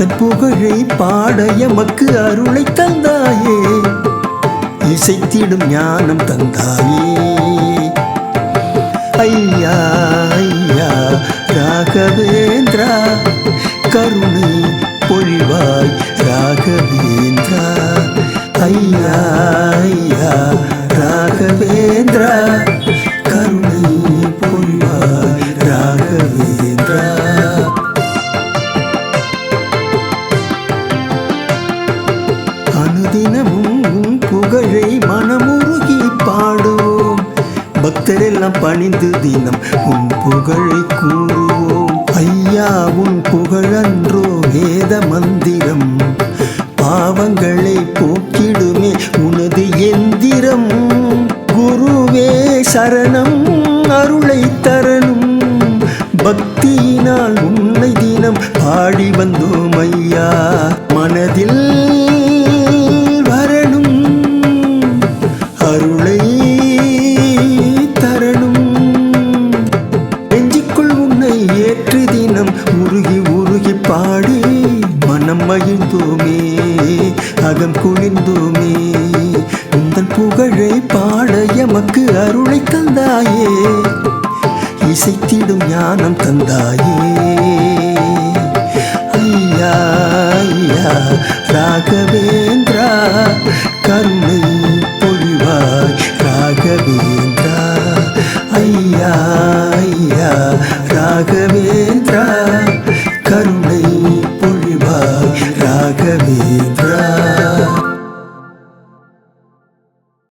தன் புகழை பாட எமக்கு அருளை தந்தாயே. இசைத்திடும் ஞானம் தந்தாயே. ஐயா ஐயா ராகவேந்திரா கருணை பொழிவாய் ராகவேந்திரா. ஐயா ஐயா ராகவேந்திரா. தினமும் உன் புகழை மனமுருகி பாடுவோம். பக்தரெல்லாம் பணிந்து தினம் உன் புகழை கூறுவோம். ஐயா உன் புகழன்றோ வேத மந்திரம். பாவங்களை போக்கிடுமே உனது எந்திரம். குருவே சரணம் அருளை தரணும். பக்தியினால் உன்னை தினம் பாடி வந்தோம். மகிழ்ந்தோமே அகம் குளிர்ந்தோமே உந்தன் புகழை பாட எமக்கு அருளை தந்தாயே. இசைத்திடும் ஞானம் தந்தாயே. ஐயா ஐயா ராகவேந்திரா கருணை பொழிவாய் ராகவேந்திரா. ஐயா ஐயா ராகவேந்திரா கருணை பொழி രാഘവേന്ദ്ര